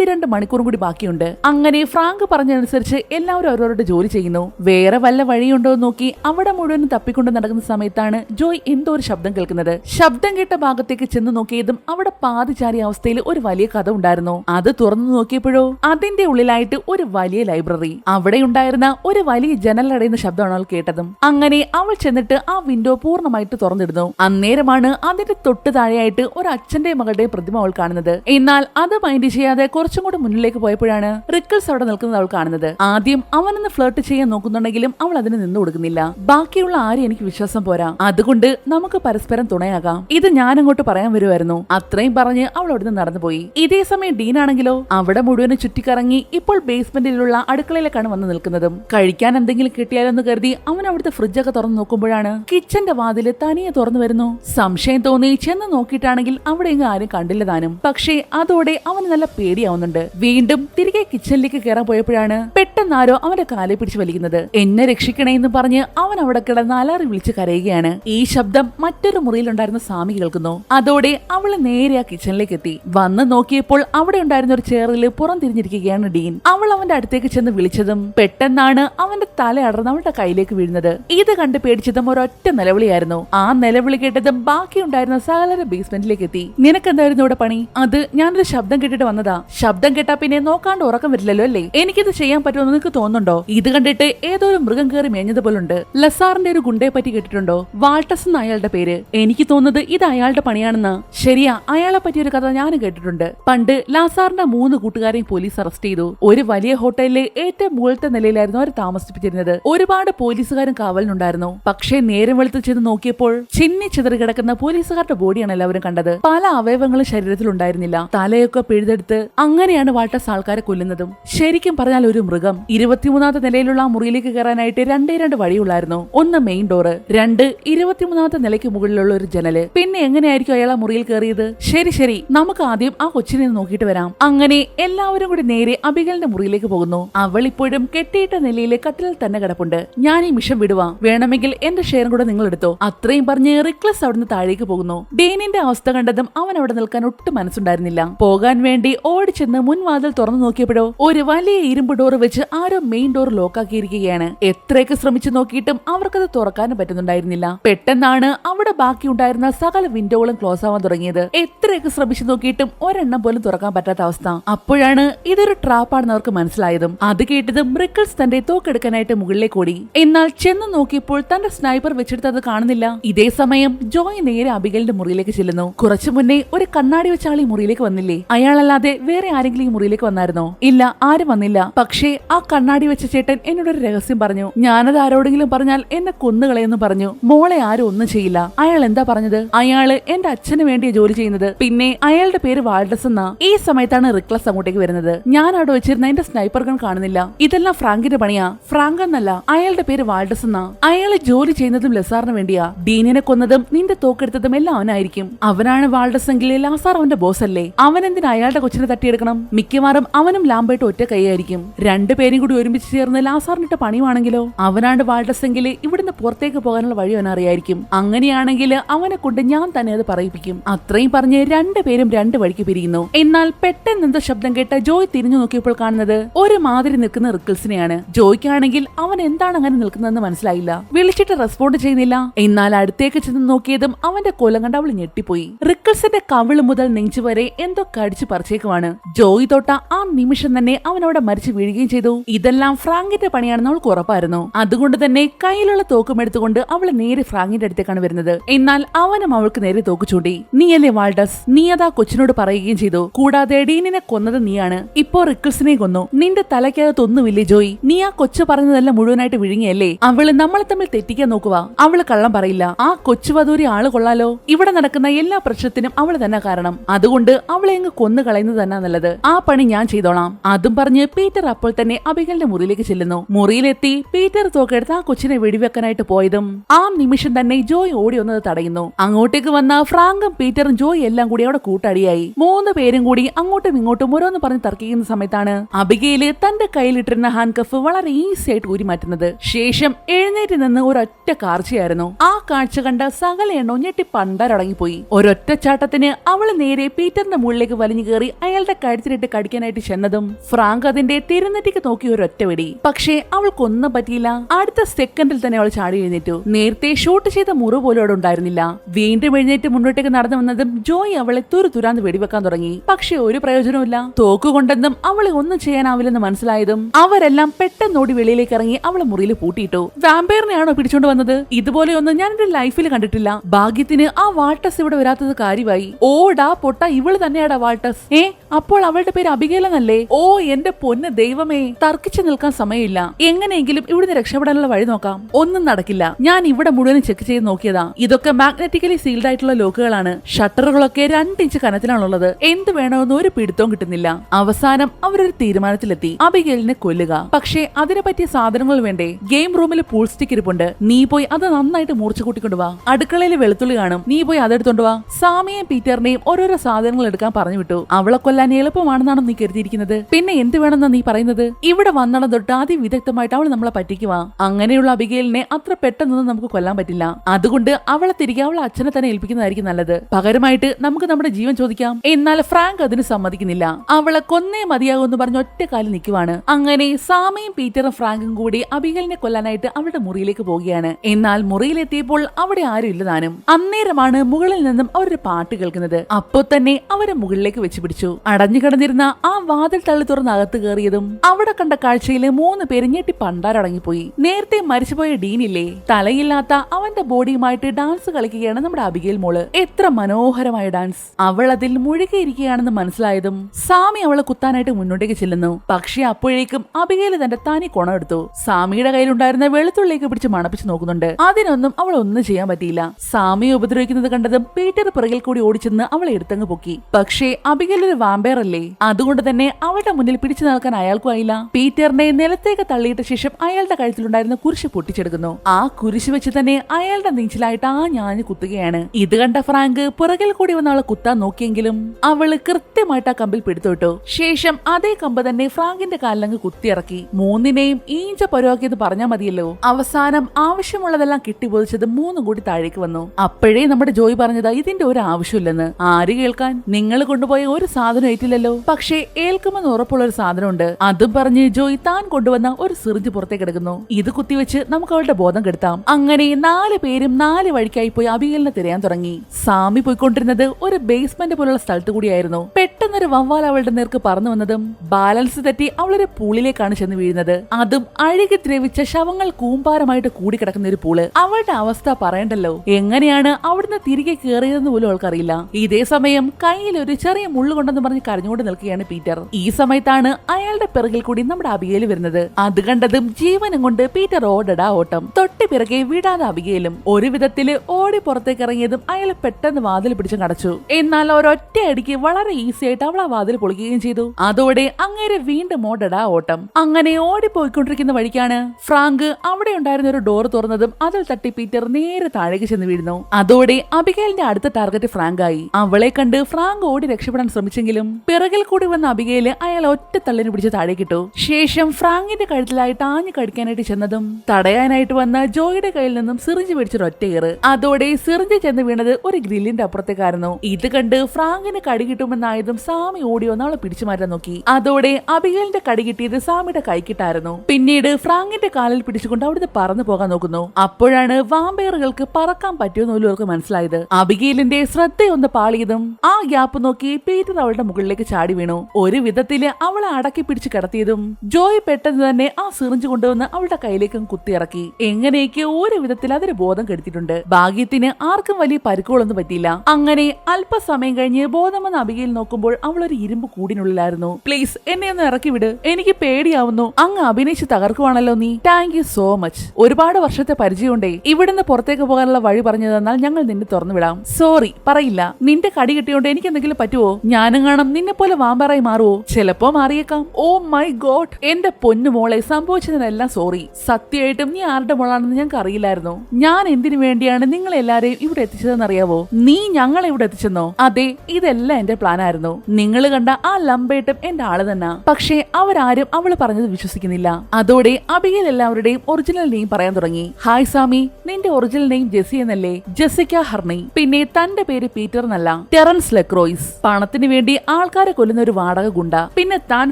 ഇരുപത്തിരണ്ട് മണിക്കൂറും കൂടി ബാക്കിയുണ്ട്. അങ്ങനെ ഫ്രാങ്ക് പറഞ്ഞതനുസരിച്ച് എല്ലാവരും അവരവരുടെ ജോലി ചെയ്യുന്നു. വേറെ വല്ല വഴിയുണ്ടോ എന്ന് നോക്കി അവിടെ മുഴുവൻ തപ്പിക്കൊണ്ട് നടക്കുന്ന സമയത്താണ് ജോയ് എന്തോ ഒരു ശബ്ദം കേൾക്കുന്നത്. ശബ്ദം കേട്ട ഭാഗത്തേക്ക് ചെന്ന് നോക്കിയതും അവിടെ പാതിചാരി അവസ്ഥയിൽ ഒരു വലിയ കഥ ഉണ്ടായിരുന്നു. അത് തുറന്നു നോക്കിയപ്പോഴോ? അതിന്റെ ഉള്ളിലായിട്ട് ഒരു വലിയ ലൈബ്രറി. അവിടെ ഉണ്ടായിരുന്ന ഒരു വലിയ ജനലടയുന്ന ശബ്ദമാണ് അവൾ കേട്ടതും. അങ്ങനെ അവൾ ചെന്നിട്ട് ആ വിൻഡോ പൂർണമായിട്ട് തുറന്നിടുന്നു. അന്നേരമാണ് അതിന്റെ തൊട്ട് താഴെയായിട്ട് ഒരു അച്ഛന്റെ മകളുടെ പ്രതിമ അവൾ കാണുന്നത്. എന്നാൽ അത് മൈൻഡ് ചെയ്യാതെ കുറച്ചും കൂടെ മുന്നിലേക്ക് പോയപ്പോഴാണ് റിക്കിൾസ് അവിടെ നിൽക്കുന്നത് അവൾ കാണുന്നത്. ആദ്യം അവനെന്ന് ഫ്ലേർട്ട് ചെയ്യാൻ നോക്കുന്നുണ്ടെങ്കിലും അവൾ അതിന് നിന്നു കൊടുക്കുന്നില്ല. ബാക്കിയുള്ള ആരും എനിക്ക് വിശ്വാസം പോരാ. അതുകൊണ്ട് നമുക്ക് പരസ്പരം തുണയാകാം. ഇത് ഞാൻ അങ്ങോട്ട് പറയാൻ വരുമായിരുന്നു അത്രയും പറഞ്ഞ് അവൾ അവിടുന്ന് നടന്നുപോയി. ഇതേ സമയം ഡീൻ ആണെങ്കിലോ? അവിടെ മുഴുവനും ചുറ്റിക്കറങ്ങി ഇപ്പോൾ ബേസ്മെന്റിലുള്ള അടുക്കളയിലേക്കാണ് വന്ന് നിൽക്കുന്നതും. കഴിക്കാൻ എന്തെങ്കിലും കിട്ടിയാലെന്ന് കരുതി അവൻ അവിടുത്തെ ഫ്രിഡ്ജൊക്കെ തുറന്നു നോക്കുമ്പോഴാണ് കിച്ചന്റെ വാതിൽ തനിയെ തുറന്നു വരുന്നു. സംശയം തോന്നി ചെന്ന് നോക്കിയിട്ടാണെങ്കിൽ അവിടെ എങ്ങും ആരും കണ്ടില്ല താനും. പക്ഷേ അതോടെ അവന് നല്ല പേടിയാവുന്നുണ്ട്. വീണ്ടും തിരികെ കിച്ചണിലേക്ക് കയറാൻ പോയപ്പോഴാണ് പെട്ടെന്ന് ആരോ അവന്റെ കാലെ പിടിച്ച് വലിക്കുന്നത്. എന്നെ രക്ഷിക്കണേ എന്ന് പറഞ്ഞ് അവൻ അവിടെ കിടന്ന് അലാറി വിളിച്ച് കരയുകയാണ്. ഈ ശബ്ദം മറ്റൊരു മുറിയിൽ ഉണ്ടായിരുന്ന സ്വാമി കേൾക്കുന്നു. അതോടെ അവൾ നേരെ ആ കിച്ചണിലേക്ക് എത്തി. വന്ന് നോക്കിയപ്പോൾ അവിടെ ഉണ്ടായിരുന്ന ഒരു ചെയറിൽ പുറം തിരിഞ്ഞിരിക്കുകയാണ് ഡീൻ. അവൾ അവന്റെ അടുത്തേക്ക് ചെന്ന് വിളിച്ചതും പെട്ടെന്നാണ് അവന്റെ തല അടർന്ന് അവളുടെ കയ്യിലേക്ക് വീഴുന്നത്. ഇത് കണ്ട് പേടിച്ചതും ഒരൊറ്റ നിലവിളിയായിരുന്നു. ആ നിലവിളി കേട്ടതും ബാക്കി ഉണ്ടായിരുന്ന സകലര ബേസ്മെന്റിലേക്ക് എത്തി. നിനക്ക് എന്തായിരുന്നു ഇവിടെ പണി? അത് ഞാനൊരു ശബ്ദം കേട്ടിട്ട് വന്നതാ. ശബ്ദം കേട്ടാ പിന്നെ നോക്കാണ്ട് ഉറക്കം വരില്ലല്ലോ അല്ലേ? എനിക്കിത് ചെയ്യാൻ പറ്റുമെന്ന് നിനക്ക് തോന്നുന്നുണ്ടോ? ഇത് കണ്ടിട്ട് ഏതോ ഒരു മൃഗം കയറി മേഞ്ഞതുപോലുണ്ട് ലസാറിന്റെ ഒരു ഗുണ്ടയെ പറ്റി കേട്ടിട്ടുണ്ടോ? വാൾട്ടസ് എന്ന അയാളുടെ പേര്. എനിക്ക് തോന്നുന്നത് ഇത് അയാളുടെ പണിയാണെന്ന്. ശരിയാ അയാളെ പറ്റി ഒരു കഥ ഞാനും കേട്ടിട്ടുണ്ട്. പണ്ട് ലാസാറിന്റെ മൂന്ന് കൂട്ടുകാരെയും പോലീസ് അറസ്റ്റ് ചെയ്തു. ഒരു വലിയ ഹോട്ടലിലെ ഏറ്റവും മുകളിലത്തെ നിലയിലായിരുന്നു അവർ താമസിപ്പിച്ചിരുന്നത്. ഒരുപാട് പോലീസുകാരും കാവലിനുണ്ടായിരുന്നു. പക്ഷേ നേരം വെളുത്ത് ചെന്ന് നോക്കിയപ്പോൾ ചിന്നി ചിതറി കിടക്കുന്ന പോലീസുകാരുടെ ബോഡിയാണ് എല്ലാവരും കണ്ടത്. പല അവയവങ്ങളും ശരീരത്തിൽ ഉണ്ടായിരുന്നില്ല തലയൊക്കെ പിഴുതെടുത്ത് അങ്ങനെയാണ് വാൾട്ടസ് ആൾക്കാരെ കൊല്ലുന്നതും? ശരിക്കും പറഞ്ഞാൽ ഒരു മൃഗം ഇരുപത്തിമൂന്നാമത്തെ നിലയിലുള്ള ആ മുറിയിലേക്ക് കയറാനായിട്ട് രണ്ടേ രണ്ട് വഴിയുള്ളായിരുന്നു. ഒന്ന് മെയിൻ ഡോറ് രണ്ട് ഇരുപത്തിമൂന്നാമത്തെ നിലയ്ക്ക് മുകളിലുള്ള ഒരു ജനൽ. പിന്നെ എങ്ങനെയായിരിക്കും അയാൾ ആ മുറിയിൽ കയറിയത്? ശരി ശരി. നമുക്ക് ആദ്യം ആ കൊച്ചിനെ നോക്കിയിട്ട് വരാം. അങ്ങനെ എല്ലാവരും കൂടി നേരെ അബിഗലിന്റെ മുറിയിലേക്ക് പോകുന്നു. അവൾ ഇപ്പോഴും കെട്ടിയിട്ട നിലയിലെ കട്ടിലിൽ തന്നെ കിടപ്പുണ്ട്. ഞാൻ ഈ മിഷം വിടുവാ. വേണമെങ്കിൽ എന്റെ ഷെയറും കൂടെ നിങ്ങൾ എടുത്തോ. അത്രയും പറഞ്ഞ് റിക്ലസ് അവിടുന്ന് താഴേക്ക് പോകുന്നു. ഡീനിന്റെ അവസ്ഥ കണ്ടതും അവൻ അവിടെ നിൽക്കാൻ ഒട്ടും മനസ്സുണ്ടായിരുന്നില്ല. പോകാൻ വേണ്ടി ഓടിച്ചെന്ന് മുൻവാതിൽ തുറന്നു നോക്കിയപ്പോഴോ ഒരു വലിയ ഇരുമ്പ് ഡോർ വെച്ച് ആരോ മെയിൻ ഡോർ ലോക്കാക്കിയിരിക്കുകയാണ് എത്രയൊക്കെ ശ്രമിച്ചു നോക്കിയിട്ടും അവർക്കത് തുറക്കാനും പറ്റുന്നുണ്ടായിരുന്നില്ല. പെട്ടെന്നാണ് അവിടെ ബാക്കി ഉണ്ടായിരുന്ന സകല വിൻഡോകളും ക്ലോസ് ആവാൻ തുടങ്ങിയത്. എത്രയൊക്കെ ശ്രമിച്ചു നോക്കിയിട്ടും ഒരെണ്ണം പോലും തുറക്കാൻ പറ്റാത്ത അവസ്ഥ. അപ്പോഴാണ് ഇതൊരു ട്രാപ്പാണെന്ന് അവർക്ക് മനസ്സിലായതും. അത് കേട്ടത് റിക്കിൾസ് തന്റെ തോക്കെടുക്കാനായിട്ട് മുകളിലേക്ക് ഓടി. എന്നാൽ ചെന്ന് നോക്കിയപ്പോൾ തന്റെ സ്നൈപ്പർ വെച്ചെടുത്ത് അത് കാണുന്നില്ല. ഇതേ സമയം ജോയ് നേരെ അബികലിന്റെ മുറിയിലേക്ക് ചെല്ലുന്നു. കുറച്ചു മുന്നേ ഒരു കണ്ണാടി വെച്ച ആളി മുറിയിലേക്ക് വന്നില്ലേ? അയാളല്ലാതെ വേറെ ആരെങ്കിലും ഈ മുറിയിലേക്ക് വന്നായിരുന്നോ? ഇല്ല ആരും വന്നില്ല. പക്ഷേ ആ കണ്ണാടി വെച്ച ചേട്ടൻ എന്നോട് ഒരു രഹസ്യം പറഞ്ഞു. ഞാനത് ആരോടെങ്കിലും പറഞ്ഞാൽ എന്നെ കൊന്നുകളയെന്ന് പറഞ്ഞു. മോളെ ആരും ഒന്നും ചെയ്യില്ല. അയാൾ എന്താ പറഞ്ഞത്? അയാൾ എന്റെ അച്ഛന് വേണ്ടിയാ ജോലി ചെയ്യുന്നത്. പിന്നെ അയാളുടെ പേര് വാൾഡസ് എന്ന. ഈ സമയത്താണ് റിക്ലസ് അങ്ങോട്ടേക്ക് വരുന്നത്. ഞാൻ അവിടെ വെച്ചിരുന്ന എന്റെ സ്നൈപ്പർ ഗൺ കാണുന്നില്ല. ഇതെല്ലാം ഫ്രാങ്കിന്റെ പണിയാ. ഫ്രാങ്ക് എന്നല്ല അയാളുടെ പേര് വാൾഡസ് എന്നാ. അയാൾ ജോലി ചെയ്യുന്നതും ലസാറിന് വേണ്ടിയാ. ഡീനിനെ കൊന്നതും നിന്റെ തോക്കെടുത്തതും എല്ലാം അവനായിരിക്കും. അവനാണ് വാൾഡസ് എങ്കിൽ ലാസാർ അവന്റെ ബോസ് അല്ലേ അവൻ എന്തിനാ അയാളുടെ കൊച്ചിനെ തട്ടിയെടുക്കണം? മിക്കവാറും അവനും ലാംബേട്ട് ഒറ്റ കൈയായിരിക്കും. രണ്ടുപേരും കൂടി ഒരുമിച്ച് ചേർന്ന് ലാസാറിനിട്ട പണിയുവാണെങ്കിലോ? അവനാണ്ട് വാൾഡസ് എങ്കിൽ ഇവിടുന്ന് പുറത്തേക്ക് പോകാനുള്ള വഴി അവനറിയായിരിക്കും. അങ്ങനെയാണെങ്കിൽ അവനെ കൊണ്ട് ഞാൻ തന്നെ അത് പറയിപ്പിക്കും. അത്രയും പറഞ്ഞ് രണ്ടുപേരും രണ്ട് വഴിക്ക് പിരിയുന്നു. എന്നാൽ പെട്ടെന്ന് എന്തോ ശബ്ദം കേട്ട ജോയ് തിരിഞ്ഞു നോക്കിയപ്പോൾ കാണുന്നത് ഒരു മാതിരി നിൽക്കുന്ന റിക്കിൾസിനെയാണ്. ജോയ്ക്കാണെങ്കിൽ അവൻ എന്താണ് അങ്ങനെ നിൽക്കുന്നതെന്ന് മനസ്സിലായില്ല. വിളിച്ചിട്ട് റെസ്പോണ്ട് ചെയ്യുന്നില്ല. എന്നാൽ അടുത്തേക്ക് ചെന്ന് നോക്കിയതും അവന്റെ കൊലം കണ്ട് അവൾ ഞെട്ടിപ്പോയി. റിക്കിൾസിന്റെ കവിൾ മുതൽ നെഞ്ചു വരെ എന്തോ കടിച്ചു പറിച്ചേക്കുവാണ്. ജോയ് തൊട്ട ആ നിമിഷം തന്നെ അവനവിടെ മരിച്ചു വീഴുകയും ചെയ്തു. ഇതെല്ലാം ഫ്രാങ്കിന്റെ പണിയാണെന്ന് അവൾക്ക് ഉറപ്പായിരുന്നു. അതുകൊണ്ട് തന്നെ കയ്യിലുള്ള തോക്കും എടുത്തുകൊണ്ട് അവൾ നേരെ ഫ്രാങ്കിന്റെ അടുത്തേക്കാണ് വരുന്നത്. എന്നാൽ അവനും അവൾക്ക് നേരെ തോക്ക് ചൂണ്ടി. നീയല്ലേ വാൾഡസ്? നീ അതാ കൊച്ചിനോട് പറയുകയും ചെയ്തു. കൂടാതെ ഡീനിനെ കൊന്നത് നീയാണ്. ഇപ്പോ റിക്കിൾസിനെ കൊന്നു. നിന്റെ തലയ്ക്കകത്ത് ഒന്നുമില്ലേ ജോയി? നീ ആ കൊച്ചു പറഞ്ഞതെല്ലാം മുഴുവനായിട്ട് വിഴുങ്ങിയല്ലേ? അവൾ നമ്മളെ തമ്മിൽ തെറ്റിക്കാൻ നോക്കുക. അവൾ കള്ളം പറയില്ല. ആ കൊച്ചു വധൂരി ആൾ കൊള്ളാലോ. ഇവിടെ നടക്കുന്ന എല്ലാ പ്രശ്നത്തിനും അവൾ തന്നെ കാരണം. അതുകൊണ്ട് അവളെ അങ്ങ് കൊന്നു കളയുന്നത് തന്നെ നല്ലത്. ആ പണി ഞാൻ ചെയ്തോളാം. അതും പറഞ്ഞ് പീറ്റർ അപ്പോൾ തന്നെ അബികളുടെ മുറിയിലേക്ക് ചെല്ലുന്നു. മുറിയിലെത്തി പീറ്റർ തോക്കെടുത്ത് ആ കൊച്ചിനെ വെടിവെക്കാനായിട്ട് പോയതും ആ നിമിഷം തന്നെ ജോയ് ഓടി വന്നത് തടയുന്നു. അങ്ങോട്ടേക്ക് വന്ന ഫ്രാങ്കും പീറ്ററും ജോയ് എല്ലാം കൂടി അവിടെ കൂട്ടടിയായി. മൂന്ന് പേരും കൂടി അങ്ങോട്ടും ഇങ്ങോട്ടും ഓരോന്ന് പറഞ്ഞ് തർക്കിക്കുന്ന സമയത്താണ് അബികയിൽ തന്റെ കയ്യിലിട്ടിരുന്ന ഹാൻഡ് കഫ് വളരെ ഈസി ആയിട്ട് ഊരി മാറ്റുന്നത് ശേഷം എഴുന്നേറ്റ് നിന്ന് ഒരൊറ്റ കാഴ്ചയായിരുന്നു. ആ കാഴ്ച കണ്ട സകല എണ്ണവും ഞെട്ടി പണ്ടാരടങ്ങിപ്പോയി. ഒരൊറ്റ ചാട്ടത്തിന് അവൾ നേരെ പീറ്ററിന്റെ മുകളിലേക്ക് വലിഞ്ഞു കയറി അയാളുടെ കഴുത്തിലിട്ട് കടിക്കാനായിട്ട് ചെന്നതും ഫ്രാങ്ക് അതിന്റെ തിരുനെറ്റിക്ക് നോക്കി ഒരൊറ്റ വെടി. പക്ഷേ അവൾക്കൊന്നും പറ്റിയില്ല. അടുത്ത സെക്കൻഡിൽ തന്നെ അവൾ ചാടി എഴുന്നേറ്റു. നേരത്തെ ഷൂട്ട് ചെയ്ത മുറി പോലും അവിടെ ഉണ്ടായിരുന്നില്ല. വീണ്ടും എഴുന്നേറ്റ് മുന്നോട്ടേക്ക് നടന്നു വന്നതും ജോയ് അവളെ തുരു തുരാന്ന് വെടിവെക്കാൻ തുടങ്ങി. പക്ഷേ ഒരു പ്രയോജനമില്ല തോക്കുകൊണ്ടെന്നും അവളെ ഒന്നും ചെയ്യാനാവില്ലെന്ന് മനസ്സിലായതും അവരെല്ലാം പെട്ടെന്ന് ഓടി വെളിയിലേക്ക് ഇറങ്ങി അവളെ മുറിയിൽ പൂട്ടിയിട്ടു. വാമ്പയറിനെയാണോ പിടിച്ചോണ്ട് വന്നത്? ഇതുപോലെയൊന്നും ഞാൻ എന്റെ ലൈഫിൽ കണ്ടിട്ടില്ല. ഭാഗ്യത്തിന് ആ വാൾട്ടസ് ഇവിടെ വരാത്തത് കാര്യമായി. ഓടാ പൊട്ട ഇവൾ തന്നെയാടാ വാൾട്ടസ്. ഏ അപ്പോൾ അവളുടെ പേര് അബികേലെന്നല്ലേ? ഓ എന്റെ പൊന്ന് ദൈവമേ. തർക്കിച്ചു നിൽക്കാൻ സമയമില്ല. എങ്ങനെയെങ്കിലും ഇവിടുന്ന് രക്ഷപ്പെടാനുള്ള വഴി നോക്കാം. ഒന്നും നടക്കില്ല. ഞാൻ ഇവിടെ മുഴുവൻ ചെക്ക് ചെയ്ത് നോക്കിയതാ. ഇതൊക്കെ മാഗ്നറ്റിക്കലി സീൽഡ് ആയിട്ടുള്ള ലോക്കുകളാണ്. ഷട്ടറുകളൊക്കെ രണ്ട് ഇഞ്ച് കനത്തിലാണുള്ളത്. എന്ത് വേണമെന്ന് ഒരു പിടുത്തവും കിട്ടുന്നില്ല. അവസാനം അവരൊരു തീരുമാനത്തിലെത്തി. അബിഗേലിനെ കൊല്ലുക. പക്ഷേ അതിനെ പറ്റിയ സാധനങ്ങൾ വേണ്ടേ? ഗെയിം റൂമിൽ പൂൾ സ്റ്റിക്ക് ഇരിപ്പുണ്ട്. നീ പോയി അത് നന്നായിട്ട് മൂർച്ച കൂട്ടിക്കൊണ്ടുവാ അടുക്കളയിൽ വെളുത്തുള്ളി കാണും. നീ പോയി അതെടുത്തോണ്ട് വാ. സാമിയെയും പീറ്ററിനെയും ഓരോരോ സാധനങ്ങൾ എടുക്കാൻ പറഞ്ഞു വിട്ടു. അവളെ കൊല്ലാൻ എളുപ്പമാണെന്നാണ് നീ കരുതിയിരിക്കുന്നത്. പിന്നെ എന്ത് വേണമെന്നാ നീ പറയുന്നത്? ഇവിടെ വന്നണം തൊട്ട് ആദ്യം വിദഗ്ധമായിട്ട് അവൾ നമ്മളെ പറ്റിക്കുക അങ്ങനെയുള്ള അബിഗേലിനെ അത്ര പെട്ടെന്നൊന്നും നമുക്ക് കൊല്ലാൻ പറ്റില്ല. അതുകൊണ്ട് അവളെ തിരികെ അവളെ അച്ഛനെ തന്നെ ഏൽപ്പിക്കുന്നതായിരിക്കും നല്ലത്. പകരമായിട്ട് നമുക്ക് നമ്മുടെ ജീവൻ ചോദിക്കാം. എന്നാൽ ഫ്രാങ്ക് അതിന് സമ്മതിക്കുന്നില്ല. അവളെ കൊന്നേ മതിയാകും എന്ന് പറഞ്ഞ് കാലം നിൽക്കുവാണ്. അങ്ങനെ സാമയും പീറ്ററും ഫ്രാങ്കും കൂടി അബികലിനെ കൊല്ലാനായിട്ട് അവളുടെ മുറിയിലേക്ക് പോവുകയാണ്. എന്നാൽ മുറിയിലെത്തിയപ്പോൾ അവിടെ ആരും ഇല്ല താനും. അന്നേരമാണ് മുകളിൽ നിന്നും അവരൊരു പാട്ട് കേൾക്കുന്നത്. അപ്പോ തന്നെ അവരെ മുകളിലേക്ക് വെച്ച് പിടിച്ചു. അടഞ്ഞു കിടന്നിരുന്ന ആ വാതിൽ തള്ളി തുറന്ന് അകത്ത് കയറിയതും അവിടെ കണ്ട കാഴ്ചയിൽ മൂന്ന് പേര് പണ്ടാരടങ്ങിപ്പോയി. നേരത്തെ മരിച്ചുപോയ ഡീനില്ലേ? തലയില്ലാത്ത അവന്റെ ബോഡിയുമായിട്ട് ഡാൻസ് കളിക്കുകയാണ് നമ്മുടെ അബിഗേൽ മോൾ. എത്ര മനോഹരമായ ഡാൻസ്. അവൾ അതിൽ മുഴുകിയിരിക്കുകയാണെന്ന് മനസ്സിലായതും സാമി അവളെ കുത്താനായിട്ട് മുന്നോട്ടേക്ക് ചെല്ലുന്നു. പക്ഷെ അപ്പോഴേക്കും അബിഗേൽ തന്റെ തനി കൊണം എടുത്തു. സാമിയുടെ കയ്യിലുണ്ടായിരുന്ന വെളുത്തുള്ളിലേക്ക് പിടിച്ച് മണപ്പിച്ച് നോക്കുന്നുണ്ട്. അതിനൊന്നും അവൾ ഒന്നും ചെയ്യാൻ പറ്റിയില്ല. സാമിയെ ഉപദ്രവിക്കുന്നത് കണ്ടതും പീറ്റർ പിറകിൽ കൂടി ഓടിച്ചെന്ന് അവളെ എടുത്തങ്ങ് പൊക്കി. പക്ഷേ അബിഗേൽ ഒരു വാമ്പയർ അല്ലേ? അതുകൊണ്ട് തന്നെ അവളുടെ മുന്നിൽ പിടിച്ചു നിൽക്കാൻ അയാൾക്കും ആയില്ല. പീറ്ററിനെ നിലത്തേക്ക് തള്ളിയിട്ട ശേഷം അയാളുടെ കഴുത്തിലുണ്ടായിരുന്ന കുരിശ് പൊട്ടിച്ചെടുക്കുന്നു. ആ കുരിശ് വെച്ച് തന്നെ അയാളുടെ നെഞ്ചിലായിട്ട് ആ ഞാഞ്ഞ് കുത്തുകയാണ്. ഇത് കണ്ട ഫ്രാങ്ക് പുറകിൽ കൂടി വന്ന അവളെ കുത്താൻ നോക്കിയെങ്കിലും അവൾ കൃത്യമായിട്ട് ആ കമ്പിൽ പിടുത്തോട്ടു ശേഷം അതേ കമ്പ് തന്നെ ഫ്രാങ്കിന്റെ കാലിലങ്ങ് കുത്തിയിറക്കി. മൂന്നിനെയും ഈഞ്ച പരുവാക്കിയത് പറഞ്ഞാൽ മതിയല്ലോ. അവസാനം ആവശ്യമുള്ളതെല്ലാം കിട്ടിബോധിച്ചത് മൂന്നും കൂടി താഴേക്ക് വന്നു. അപ്പോഴേ നമ്മുടെ ജോയ് പറഞ്ഞത് ഇതിന്റെ ഒരു ആവശ്യമില്ലെന്ന്. ആര് കേൾക്കാൻ? നിങ്ങൾ കൊണ്ടുപോയ ഒരു സാധനം ഏറ്റില്ലല്ലോ. പക്ഷേ ഏൽക്കുമെന്ന് ഉറപ്പുള്ള ഒരു സാധനമുണ്ട്. അതും പറഞ്ഞ് ജോയ് താൻ കൊണ്ടുവന്ന ഒരു സിറിഞ്ച് പുറത്തേക്ക് എടുക്കുന്നു. ഇത് കുത്തിവെച്ച് നമുക്ക് അവളുടെ ബോധം കെടുത്താം. അങ്ങനെ നാല് പേരും നാല് വഴിക്കായി പോയി അബിയലിനെ തിരയാൻ തുടങ്ങി. സാമി പോയിക്കൊണ്ടിരുന്നത് ഒരു ബേസ്മെന്റ് പോലുള്ള സ്ഥലത്ത് കൂടിയായിരുന്നു. പെട്ടെന്നൊരു വവ്വാൽ അവളുടെ നേർക്ക് പറന്നു വന്നതും ബാലൻസ് തെറ്റി അവളൊരു പൂളിലേക്കാണ് ചെന്ന് വീഴുന്നത്. അതും അഴുകി ദ്രവിച്ച ശവങ്ങൾ കൂമ്പാരമായിട്ട് കൂടിക്കിടക്കുന്ന ഒരു പൂൾ. അവളുടെ അവസ്ഥ പറയണ്ടല്ലോ. എങ്ങനെയാണ് അവിടുന്ന് തിരികെ കയറിയതെന്ന് പോലും അവൾക്കറിയില്ല. ഇതേ സമയം കയ്യിൽ ഒരു ചെറിയ മുള്ളുകൊണ്ടെന്ന് കൊണ്ടെന്ന് പറഞ്ഞ് കരഞ്ഞുകൊണ്ട് നിൽക്കുകയാണ് പീറ്റർ. ഈ സമയത്താണ് അയാളുടെ പിറകിൽ കൂടി നമ്മുടെ അബികയിൽ വരുന്നത്. അത് കണ്ടതും ജീവനും കൊണ്ട് പീറ്റർ ഓടടാ ഓട്ടം. തൊട്ട് പിറകെ വിടാതെ അബികയിലും ഒരു വിധത്തിൽ ഓടി പുറത്തേക്ക് ഇറങ്ങിയതും അയാൾ പെട്ടെന്ന് വാതിൽ പിടിച്ചു കടച്ചു. എന്നാൽ ഒരൊറ്റ അടിക്ക് വളരെ ഈസി ആയിട്ട് അവൾ ആ വാതിൽ പൊളിക്കുകയും ചെയ്തു. അതോടെ അങ്ങേരെ വീണ്ടും ഓടടാ ഓട്ടം. അങ്ങനെ ഓടി ഓടിപ്പോയിക്കൊണ്ടിരിക്കുന്ന വഴിക്കാണ് ഫ്രാങ്ക് അവിടെ ഉണ്ടായിരുന്ന ഒരു ഡോർ തുറന്നതും അതിൽ തട്ടി പീറ്റർ നേരെ താഴേക്ക് ചെന്ന് വീഴുന്നു. അതോടെ അബികേലിന്റെ അടുത്ത ടാർഗറ്റ് ഫ്രാങ്ക് ആയി അവളെ കണ്ട് ഫ്രാങ്ക് ഓടി രക്ഷപ്പെടാൻ ശ്രമിച്ചെങ്കിലും പിറകിൽ കൂടി വന്ന അബികയിൽ അയാൾ ഒറ്റ തള്ളിന് പിടിച്ച് താഴേക്കിട്ടു ശേഷം ഫ്രാങ്കിന്റെ കഴുത്തിലായിട്ട് ആഞ്ഞു കടിക്കാനായിട്ട് ചെന്നതും തടയാനായിട്ട് വന്ന ജോയിയുടെ കയ്യിൽ നിന്നും സിറിഞ്ച് പിടിച്ചൊരു അതോടെ സിറിഞ്ച് ചെന്ന് വീണത് ഒരു ഗ്രില്ലിന്റെ അപ്പുറത്തേക്കായിരുന്നു. ഇത് കണ്ട് ഫ്രാങ്കിന് കടി കിട്ടുമെന്നായതും സാമി ഓടി വന്ന് അവളെ പിടിച്ചു മാറ്റാൻ നോക്കി. അതോടെ അബികയിലിന്റെ കടി കിട്ടിയത് സാമിയുടെ കൈക്കിട്ടായിരുന്നു. പിന്നീട് ഫ്രാങ്കിന്റെ കാലിൽ പിടിച്ചുകൊണ്ട് അവിടുന്ന് പറന്നു പോകാൻ നോക്കുന്നു. അപ്പോഴാണ് വാമ്പയറുകൾക്ക് പറക്കാൻ പറ്റുമെന്ന് പോലും അവർക്ക് മനസ്സിലായത്. അബികയിലിന്റെ ശ്രദ്ധയൊന്ന് പാളിയതും ആ ഗ്യാപ്പ് നോക്കി പീറ്റർ അവളുടെ മുകളിലേക്ക് ചാടി വീണു. ഒരു വിധത്തിൽ അവളെ അടക്കി പിടിച്ച് കിടത്തിയതും ജോയ് പെട്ടെന്ന് തന്നെ ആ സിറിഞ്ച് കൊണ്ടുവന്ന് അവളുടെ കയ്യിലേക്കും കുത്തിയിറക്കി എങ്ങനെയൊക്കെ ഒരു വിധത്തിൽ അതിന് ബോധം കെടുത്തിട്ടുണ്ട്. ഭാഗ്യത്തിന് ആർക്കും വലിയ പരിക്കുകളൊന്നും പറ്റിയില്ല. അങ്ങനെ അല്പസമയം കഴിഞ്ഞ് ബോധം വന്ന അബികയിൽ നോക്കുമ്പോൾ അവൾ ഒരു ഇരുമ്പ് കൂടിനുള്ളിലായിരുന്നു. പ്ലീസ് എന്നെ ഒന്ന് ഇറക്കി വിട്. എനിക്ക് പേടിയാവുന്നു. അങ്ങ് അഭിനയിച്ച് തകർക്കുവാണല്ലോ നീ. താങ്ക് യു സോ മച്ച് ഒരുപാട് വർഷത്തെ പരിചയമുണ്ടേ. ഇവിടുന്ന് പുറത്തേക്ക് പോകാനുള്ള വഴി പറഞ്ഞു തന്നാൽ ഞങ്ങൾ നിന്നെ തുറന്നു വിടാം. സോറി പറയില്ല. നിന്റെ കടി കിട്ടിയോണ്ട് എനിക്ക് എന്തെങ്കിലും പറ്റുമോ ഞാനും കാണാം. നിന്നെ പോലെ വാമ്പാറായി മാറുവോ? ചിലപ്പോ മാറിയേക്കാം. Oh my god. എന്റെ പൊന്നു മോളെ സംഭവിച്ചതിനെല്ലാം സോറി. സത്യമായിട്ടും നീ ആരുടെ മോളാണെന്ന് ഞങ്ങൾക്ക് അറിയില്ലായിരുന്നു. ഞാൻ എന്തിനു വേണ്ടിയാണ് നിങ്ങൾ എല്ലാരെയും ഇവിടെ എത്തിച്ചതെന്ന് അറിയാവോ നീ ഞങ്ങളെ ഇവിടെ എത്തിച്ചെന്നോ? അതെ ഇതെല്ലാം എന്റെ പ്ലാൻ ആയിരുന്നു നിങ്ങൾ കണ്ട ആ ലംബേട്ടം എന്റെ ആൾ തന്നെ. പക്ഷേ അവരാരും അവൾ പറഞ്ഞത് വിശ്വസിക്കുന്നില്ല. അതോടെ അബിയിൽ എല്ലാവരുടെയും ഒറിജിനൽ നെയിം പറയാൻ തുടങ്ങി. ഹായ് സാമി നിന്റെ ഒറിജിനൽ നെയിം ജെസി എന്നല്ലേ? Jessica Harney. പിന്നെ തന്റെ പേര് പീറ്റർ എന്നല്ല ടെറൻസ് ലെക്രോയിസ്. പണത്തിന് വേണ്ടി ആൾക്കാരെ കൊല്ലുന്ന ഒരു വാടക ഗുണ്ട? പിന്നെ താൻ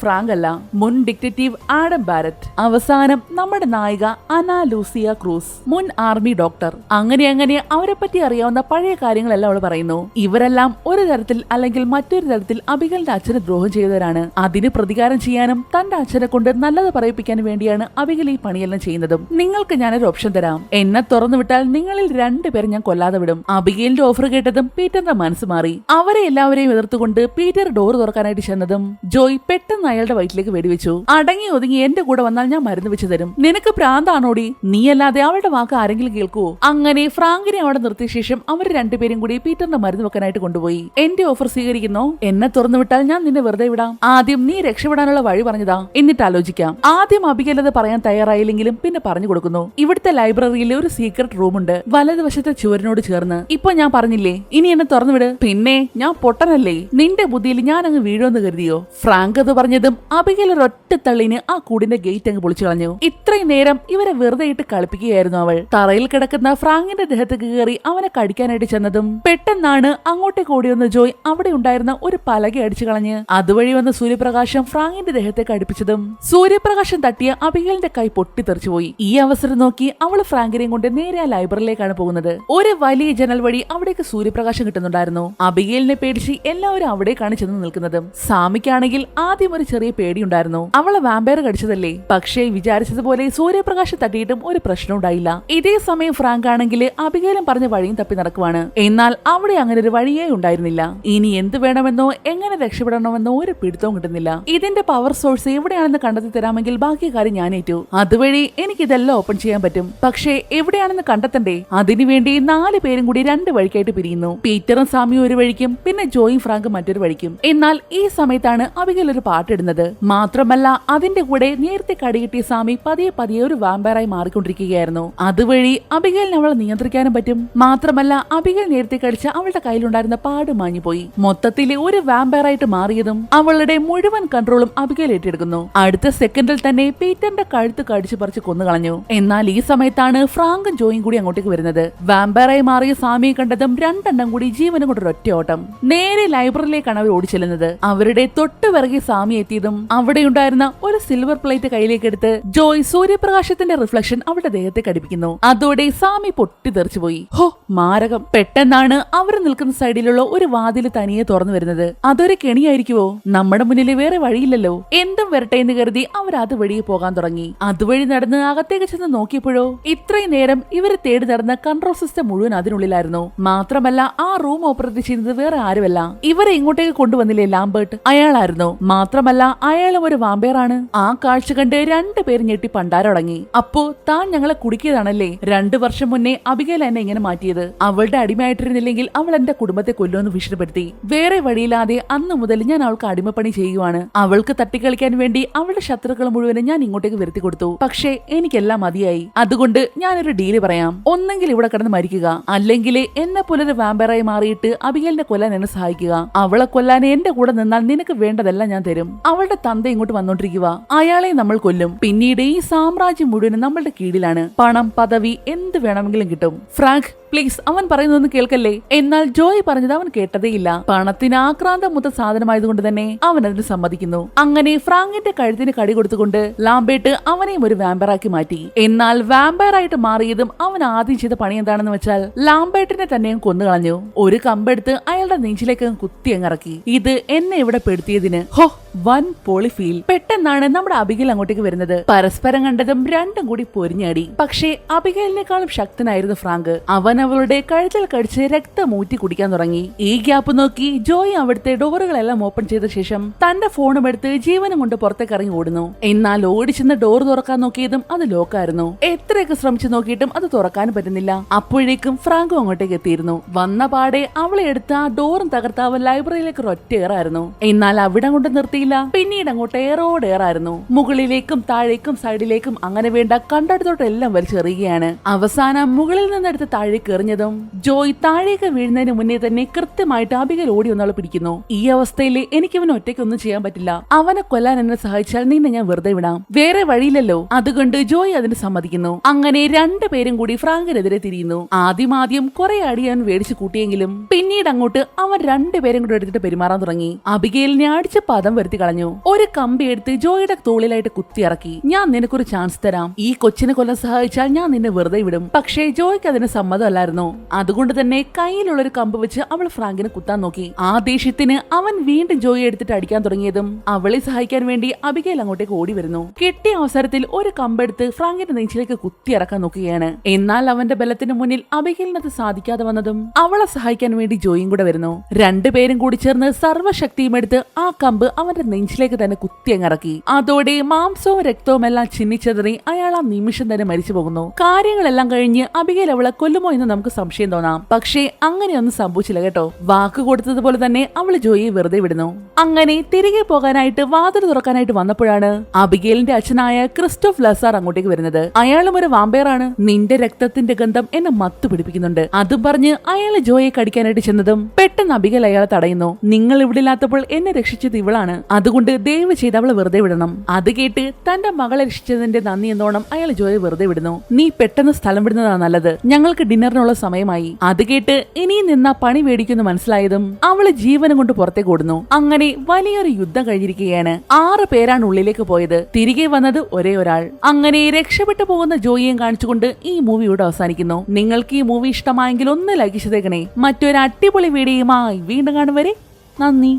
ഫ്രാങ്ക് അല്ല മുൻ ഡിക്റ്റേറ്റീവ് ആഡം ബാരറ്റ് അവസാനം നമ്മുടെ നായിക അന ലൂസിയ ക്രൂസ് മുൻ ആർമി ഡോക്ടർ. അങ്ങനെ അങ്ങനെ അവരെ പറ്റി അറിയാവുന്ന പഴയ കാര്യങ്ങളെല്ലാം അവൾ പറയുന്നു. ഇവരെല്ലാം ഒരു തരത്തിൽ അല്ലെങ്കിൽ മറ്റൊരു തരത്തിൽ അബികളുടെ അച്ഛനെ ദ്രോഹം ചെയ്തവരാണ്. അതിന് പ്രതികാരം ചെയ്യാനും തന്റെ അച്ഛനെ കൊണ്ട് നല്ലത് പറയിപ്പിക്കാനും വേണ്ടിയാണ് അബികൾ ഈ പണിയെല്ലാം ചെയ്യുന്നതും. നിങ്ങൾക്ക് ഞാനൊരു ഓപ്ഷൻ തരാം. എന്നെ തുറന്നു വിട്ടാൽ നിങ്ങളിൽ രണ്ടുപേരും ഞാൻ കൊല്ലാതെ വിടും. അബികയിലിന്റെ ഓഫർ കേട്ടതും പീറ്ററിന്റെ മനസ്സ് മാറി. അവരെ എല്ലാവരെയും എതിർത്തുകൊണ്ട് പീറ്റർ ഡോർ തുറക്കാനായിട്ട് ചെന്നതും ജോയ് പെട്ടെന്ന് അയാളുടെ വയറ്റിലേക്ക് വെടിവെച്ചു. അടങ്ങി ഒതുങ്ങി എന്റെ കൂടെ വന്നാൽ ഞാൻ മരുന്ന് വെച്ചു തരും. നിനക്ക് പ്രാന്താണോടി? നീ അല്ലാതെ അവളുടെ വാക്ക് ആരെങ്കിലും കേൾക്കുവോ? അങ്ങനെ ഫ്രാങ്കിനെ അവിടെ നിർത്തിയ ശേഷം അവർ രണ്ടുപേരും കൂടി പീറ്ററിന്റെ മരുന്ന് വെക്കാനായിട്ട് കൊണ്ടുപോയി. എന്റെ ഓഫർ സ്വീകരിക്കുന്നു? എന്നെ തുറന്നു വിട്ടാൽ ഞാൻ നിന്നെ വെറുതെ വിടാം. ആദ്യം നീ രക്ഷപ്പെടാനുള്ള വഴി പറഞ്ഞതാ. എന്നിട്ട് ആലോചിക്കാം. ആദ്യം അഭികല്ലത് പറയാൻ തയ്യാറായില്ലെങ്കിലും പിന്നെ പറഞ്ഞു കൊടുക്കുന്നു. ഇവിടുത്തെ ലൈബ്രറിയിൽ ഒരു സീക്രട്ട് റൂമുണ്ട് വലതുവശത്തെ ചുവരിനോട് ചേർന്ന്. ഇപ്പൊ ഞാൻ പറഞ്ഞില്ലേ ഇനി എന്നെ തുറന്നു വിട്. പിന്നെ ഞാൻ പൊട്ടനല്ലേ? നിന്റെ ബുദ്ധിയിൽ ഞാൻ അങ്ങ് വീഴുമെന്ന് കരുതിയോ? ഫ്രാങ്ക് അത് പറഞ്ഞതും അബികൽ ഒരൊറ്റ തള്ളിന് ആ കൂടിന്റെ ഗേറ്റ് അങ്ങ് പൊളിച്ചു കളഞ്ഞു. ഇത്രയും നേരം ഇവരെ വെറുതെ ഇട്ട് കളിപ്പിക്കുകയായിരുന്നു അവൾ. തറയിൽ കിടക്കുന്ന ഫ്രാങ്കിന്റെ ദേഹത്തേക്ക് കയറി അവനെ കടിക്കാനായിട്ട് ചെന്നതും പെട്ടെന്നാണ് അങ്ങോട്ടേക്ക് ഓടിയൊന്ന ജോയ് അവിടെ ഉണ്ടായിരുന്ന ഒരു പലക അടിച്ചു കളഞ്ഞ് അതുവഴി വന്ന സൂര്യപ്രകാശം ഫ്രാങ്കിന്റെ ദേഹത്തേക്ക് അടുപ്പിച്ചതും സൂര്യപ്രകാശം തട്ടിയ അബികലിന്റെ കൈ പൊട്ടിത്തെറിച്ചുപോയി ഈ അവസരം നോക്കി അവൾ ഫ്രാങ്കിനെയും കൊണ്ട് നേരെ ആ ലൈബ്രറിയിലേക്കാണ് പോകുന്നത്. ഒരു വലിയ ജനൽ വഴി അവിടേക്ക് സൂര്യപ്രകാശം കിട്ടുന്നുണ്ടായിരുന്നു. അബികേലിനെ പേടിച്ച് എല്ലാവരും അവിടേക്കാണ് ചെന്ന് നിൽക്കുന്നതും സാമിക്കാണെങ്കിൽ ആദ്യം ഒരു ചെറിയ പേടിയുണ്ടായിരുന്നു. അവളെ വാമ്പയർ കടിച്ചതല്ലേ? പക്ഷേ വിചാരിച്ചതുപോലെ സൂര്യപ്രകാശം തട്ടിയിട്ടും ഒരു പ്രശ്നം ഉണ്ടായില്ല. ഇതേ സമയം ഫ്രാങ്ക് ആണെങ്കിൽ അഭികേലം പറഞ്ഞ വഴിയും തപ്പി നടക്കുവാണ്. എന്നാൽ അവിടെ അങ്ങനെ ഒരു വഴിയേ ഉണ്ടായിരുന്നില്ല. ഇനി എന്ത് വേണമെന്നോ എങ്ങനെ രക്ഷപ്പെടണമെന്നോ ഒരു പിടുത്തവും കിട്ടുന്നില്ല. ഇതിന്റെ പവർ സോഴ്സ് എവിടെയാണെന്ന് കണ്ടെത്തി തരാമെങ്കിൽ ബാക്കി കാര്യം ഞാൻ ഏറ്റു അതുവഴി എനിക്ക് ഇതെല്ലാം ഓപ്പൺ ചെയ്യാൻ പറ്റും. പക്ഷേ എവിടെയാണെന്ന് കണ്ടെത്തണ്ടേ? അതിനുവേണ്ടി നാല് പേരും കൂടി രണ്ട് വഴിക്കായിട്ട് പിരിയുന്നു. പീറ്ററും സാമിയും ഒരു വഴിക്കും പിന്നെ ജോയും ഫ്രാങ്കും മറ്റൊരു വഴിക്കും. എന്നാൽ ഈ സമയത്താണ് അവികൽ ഒരു പാട്ടിടുന്നത്. മാത്രമല്ല അതിന്റെ കൂടെ നേരത്തെ കടികിട്ടിയ സ്വാമി പതിയെ പതിയെ ഒരു വാമ്പയറായി മാറിക്കൊണ്ടിരിക്കുകയായിരുന്നു. അതുവഴി അബിഗലിന് അവളെ നിയന്ത്രിക്കാനും പറ്റും. മാത്രമല്ല അബിഗൽ നേരത്തെ കടിച്ച അവളുടെ കയ്യിലുണ്ടായിരുന്ന പാട് മാഞ്ഞുപോയി. മൊത്തത്തിൽ ഒരു വാമ്പയറായിട്ട് മാറിയതും അവളുടെ മുഴുവൻ കൺട്രോളും അബിഗൽ ഏറ്റെടുക്കുന്നു. അടുത്ത സെക്കൻഡിൽ തന്നെ പീറ്ററിന്റെ കഴുത്ത് കടിച്ചു പറിച്ച് കൊന്നുകളഞ്ഞു എന്നാൽ ഈ സമയത്താണ് ഫ്രാങ്കും ജോയും കൂടി അങ്ങോട്ടേക്ക് വരുന്നത്. വാമ്പയറായി മാറിയ സ്വാമിയെ കണ്ടതും രണ്ടെണ്ണം കൂടി ജീവനും കൊണ്ടൊരു ഒറ്റ ഓട്ടം. നേരെ ലൈബ്രറിയിലേക്കാണ് അവർ ഓടിച്ചെല്ലുന്നത്. അവരുടെ തൊട്ടുപിറകെ സാമി എത്തിയതും അവിടെയുണ്ടായിരുന്ന ഒരു സിൽവർ പ്ലേറ്റ് കയ്യിലേക്ക് എടുത്ത് ജോയ് സൂര്യപ്രകാശത്തിന്റെ റിഫ്ലക്ഷൻ അവരുടെ ദേഹത്തെ കടിപ്പിക്കുന്നു അതോടെ സാമി പൊട്ടിത്തെറിച്ചുപോയി ഹോ മാരകം. പെട്ടെന്നാണ് അവർ നിൽക്കുന്ന സൈഡിലുള്ള ഒരു വാതിൽ തനിയെ തുറന്നു വരുന്നത്. അതൊരു കെണിയായിരിക്കുമോ നമ്മുടെ മുന്നിൽ വേറെ വഴിയില്ലല്ലോ. എന്തും വരട്ടെ എന്ന് കരുതി അവർ അത് വഴിയെ പോകാൻ തുടങ്ങി. അതുവഴി നടന്ന് അകത്തേക്ക് ചെന്ന് നോക്കിയപ്പോഴോ ഇത്രയും നേരം ഇവരെ തേടി നടന്ന കൺട്രോൾ സിസ്റ്റം മുഴുവൻ അതിനുള്ളിലായിരുന്നു. മാത്രമല്ല ആ റൂം ഓപ്പറേറ്റ് ചെയ്യുന്നത് വേറെ ആരുമല്ല. ഇവരെ ഇങ്ങോട്ടേക്ക് കൊണ്ടുവന്നില്ലേ. ലാംബേർട്ട്. അയാളായിരുന്നു. മാത്രമല്ല അയാളും ഒരു വാമ്പയറാണ്. ആ കാഴ്ച കണ്ട് രണ്ടുപേരും ഞെട്ടി പണ്ടാരടങ്ങി. അപ്പോ താൻ ഞങ്ങളെ കുടുക്കിയതാണല്ലേ? രണ്ടു വർഷം മുന്നേ അബികേൽ എന്നെ ഇങ്ങനെ മാറ്റിയത്. അവളുടെ അടിമയായിട്ടിരുന്നില്ലെങ്കിൽ അവൾ എന്റെ കുടുംബത്തെ കൊല്ലുമെന്ന് ഭീഷണിപ്പെടുത്തി. വേറെ വഴിയില്ലാതെ അന്ന് മുതൽ ഞാൻ അവൾക്ക് അടിമപ്പണി ചെയ്യുവാണ്. അവൾക്ക് തട്ടിക്കളിക്കാൻ വേണ്ടി അവളുടെ ശത്രുക്കൾ മുഴുവനും ഞാൻ ഇങ്ങോട്ടേക്ക് വരുത്തി കൊടുത്തു. പക്ഷേ എനിക്കെല്ലാം മതിയായി. അതുകൊണ്ട് ഞാനൊരു ഡീൽ പറയാം. ഒന്നെങ്കിൽ ഇവിടെ കിടന്ന് മരിക്കുക. അല്ലെങ്കിൽ എന്നെ പോലൊരു വാമ്പയറായി മാറിയിട്ട് അബികേലിനെ കൊല്ലാൻ എന്നെ സഹായിക്കുക. അവളെ കൊല്ലാൻ എന്റെ കൂടെ നിന്നാൽ നിനക്ക് വേണ്ടതെല്ലാം ഞാൻ തരും. അവളുടെ തന്ത ഇങ്ങോട്ട് വന്നോണ്ടിരിക്കുക. അയാളെ നമ്മൾ കൊല്ലും. പിന്നീട് ഈ സാമ്രാജ്യം മുഴുവനും നമ്മളുടെ കീഴിലാണ്. പണം പദവി എന്ത് വേണമെങ്കിലും കിട്ടും. ഫ്രാങ്ക് പ്ലീസ് അവൻ പറയുന്നതൊന്നും കേൾക്കല്ലേ? എന്നാൽ ജോയ് പറഞ്ഞത് അവൻ കേട്ടതേയില്ല പണത്തിന് ആക്രാന്തമുത്ത സാധനമായതുകൊണ്ട് തന്നെ അവൻ അതിന് സമ്മതിക്കുന്നു. അങ്ങനെ ഫ്രാങ്കിന്റെ കഴുത്തിന് കടി കൊടുത്തുകൊണ്ട് ലാംബേട്ട് അവനെയും ഒരു വാമ്പയറാക്കി മാറ്റി. എന്നാൽ വാമ്പയറായിട്ട് മാറിയതും അവൻ ആദ്യം ചെയ്ത പണി എന്താണെന്ന് വെച്ചാൽ ലാംബേട്ടിനെ തന്നെയും കൊന്നുകളഞ്ഞു ഒരു കമ്പെടുത്ത് അയാളുടെ നെഞ്ചിലേക്ക് കുത്തി അങ്ങിറക്കി ഇത് എന്നെ ഇവിടെ പെടുത്തിയതിന്. ഹോ വൻ പോളിഫീൽ. പെട്ടെന്നാണ് നമ്മുടെ അബിഗൽ അങ്ങോട്ടേക്ക് വരുന്നത്. പരസ്പരം കണ്ടതും രണ്ടും കൂടി പൊരിഞ്ഞാടി. പക്ഷേ അബിഗലിനേക്കാളും ശക്തനായിരുന്നു ഫ്രാങ്ക്. അവൻ അവളുടെ കഴുത്തിൽ കടിച്ച് രക്തം ഊറ്റി കുടിക്കാൻ തുടങ്ങി. ഈ ഗ്യാപ്പ് നോക്കി ജോയ് അവിടുത്തെ ഡോറുകളെല്ലാം ഓപ്പൺ ചെയ്ത ശേഷം തന്റെ ഫോണും എടുത്ത് ജീവനും കൊണ്ട് പുറത്തേക്ക് ഇറങ്ങി ഓടുന്നു. എന്നാൽ ഓടിച്ചെന്ന് ഡോർ തുറക്കാൻ നോക്കിയതും അത് ലോക്കായിരുന്നു. എത്രയൊക്കെ ശ്രമിച്ചു നോക്കിയിട്ടും അത് തുറക്കാൻ പറ്റുന്നില്ല. അപ്പോഴേക്കും ഫ്രാങ്കും അങ്ങോട്ടേക്ക് എത്തിയിരുന്നു. വന്ന പാടെ അവളെ എടുത്ത് ആ ഡോറും തകർത്ത് അവൻ ലൈബ്രറിയിലേക്ക് ഒറ്റയേറായിരുന്നു എന്നാൽ അവിടെ കൊണ്ട് നിർത്തിയില്ല പിന്നീട് അങ്ങോട്ട് ഏറോടേറായിരുന്നു മുകളിലേക്കും താഴേക്കും സൈഡിലേക്കും അങ്ങനെ വേണ്ട കണ്ടടുത്തോട്ടെല്ലാം വലിച്ചെറിയുകയാണ്. അവസാനം മുകളിൽ നിന്നെടുത്ത് താഴേക്ക് എറിഞ്ഞതും ജോയ് താഴേക്ക് വീഴുന്നതിന് മുന്നേ തന്നെ കൃത്യമായിട്ട് അബികൽ ഓടി ഒന്നാൾ പിടിക്കുന്നു. ഈ അവസ്ഥയിൽ എനിക്ക് അവൻ ഒറ്റയ്ക്കൊന്നും ചെയ്യാൻ പറ്റില്ല. അവനെ കൊല്ലാൻ എന്നെ സഹായിച്ചാൽ നിന്നെ ഞാൻ വെറുതെ വിടാം. വേറെ വഴിയില്ലല്ലോ. അതുകൊണ്ട് ജോയ് അതിന് സമ്മതിക്കുന്നു. അങ്ങനെ രണ്ടുപേരും കൂടി ഫ്രാങ്കിനെതിരെ തിരിയുന്നു. ആദ്യം ആദ്യം കുറെ അടി അവൻ മേടിച്ചു കൂട്ടിയെങ്കിലും പിന്നീട് അങ്ങോട്ട് അവൻ രണ്ടുപേരും കൂടെ എടുത്തിട്ട് പെരുമാറാൻ തുടങ്ങി. അബിഗേലിനെ അടിച്ച പദം വരുത്തി കളഞ്ഞു. ഒരു കമ്പി എടുത്ത് ജോയിയുടെ തോളിലായിട്ട് കുത്തിയിറക്കി ഞാൻ നിനക്കൊരു ചാൻസ് തരാം. ഈ കൊച്ചിനെ കൊല്ലം സഹായിച്ചാൽ ഞാൻ നിന്നെ വെറുതെ വിടും. പക്ഷേ ജോയിക്ക് അതിന് സമ്മതമല്ലായിരുന്നു. അതുകൊണ്ട് തന്നെ കയ്യിലുള്ള ഒരു കമ്പ് വെച്ച് അവൾ ഫ്രാങ്കിനെ കുത്താൻ നോക്കി. ആ ദേഷ്യത്തിന് അവൻ വീണ്ടും ജോയി എടുത്തിട്ട് അടിക്കാൻ തുടങ്ങിയതും അവളെ സഹായിക്കാൻ വേണ്ടി അബികയിൽ അങ്ങോട്ടേക്ക് ഓടി വരുന്നു. കിട്ടിയ അവസരത്തിൽ ഒരു കമ്പെടുത്ത് ഫ്രാങ്കിന്റെ നെഞ്ചിലേക്ക് കുത്തിയിറക്കാൻ നോക്കുകയാണ്. എന്നാൽ അവന്റെ ബലത്തിന് മുന്നിൽ അബികയിലിനത് സാധിക്കാതെ വന്നതും അവളെ സഹായിക്കാൻ വേണ്ടി ജോയും കൂടെ വരുന്നു. രണ്ടുപേരും കൂടി ചേർന്ന് സർവശക്തിയും എടുത്ത് ആ കമ്പ് അവന്റെ നെഞ്ചിലേക്ക് തന്നെ കുത്തി അങ്ങിറക്കി അതോടെ മാംസവും രക്തവും എല്ലാം ചിന്നിച്ചെതറി അയാൾ ആ നിമിഷം തന്നെ മരിച്ചു പോകുന്നു. കാര്യങ്ങളെല്ലാം കഴിഞ്ഞ് അബികയിൽ അവളെ കൊല്ലുമോ എന്ന് നമുക്ക് സംശയം തോന്നാം. പക്ഷേ അങ്ങനെയൊന്നും സംഭവിച്ചില്ല കേട്ടോ. വാക്ക് കൊടുത്തതുപോലെ തന്നെ അവൾ ജോയിയെ വെറുതെ വിടുന്നു. അങ്ങനെ തിരികെ പോകാനായിട്ട് വാതിൽ തുറക്കാനായിട്ട് വന്നപ്പോഴാണ് അബിഗേലിന്റെ അച്ഛനായ ക്രിസ്റ്റോഫ് ലസാർ അങ്ങോട്ടേക്ക് വരുന്നത്. അയാളും ഒരു വാമ്പയറാണ്. നിന്റെ രക്തത്തിന്റെ ഗന്ധം എന്നെ മത്തു പിടിപ്പിക്കുന്നുണ്ട്. അതും പറഞ്ഞ് അയാൾ ജോയെ കടിക്കാനായിട്ട് ചെന്നതും പെട്ടെന്ന് അബിഗൽ അയാളെ തടയുന്നു. നിങ്ങൾ ഇവിടെ ഇല്ലാത്തപ്പോൾ എന്നെ രക്ഷിച്ചത് ഇവളാണ്. അതുകൊണ്ട് ദയവ് ചെയ്ത് അവളെ വെറുതെ വിടണം. അത് കേട്ട് തന്റെ മകളെ രക്ഷിച്ചതിന്റെ നന്ദി എന്നോണം അയാൾ ജോയെ വെറുതെ വിടുന്നു. നീ പെട്ടെന്ന് സ്ഥലം വിടുന്നതാണ് നല്ലത്. ഞങ്ങൾക്ക് ഡിന്നറിനുള്ള സമയമായി. അത് കേട്ട് ഇനിയും നിന്ന പണി മേടിക്കുന്നു മനസ്സിലായതും അവൾ ജീവനം കൊണ്ട് പുറത്തേക്ക് ഓടുന്നു. അങ്ങനെ വലിയൊരു യുദ്ധം കഴിഞ്ഞിരിക്കുകയാണ്. ആറ് പേരാണ് ഉള്ളിലേക്ക് പോയത്. തിരികെ വന്നത് ഒരേ ഒരാൾ. അങ്ങനെ രക്ഷപ്പെട്ടു പോകുന്ന ജോയിയും കാണിച്ചുകൊണ്ട് ഈ മൂവി ഇവിടെ അവസാനിക്കുന്നു. നിങ്ങൾക്ക് ഈ മൂവി ഇഷ്ടമായെങ്കിൽ ഒന്ന് ലൈക്ക് ചെയ്തേക്കണേ. മറ്റൊരു അടിപൊളി വീഡിയോയുമായി വീണ്ടും കാണും വരെ. നന്ദി.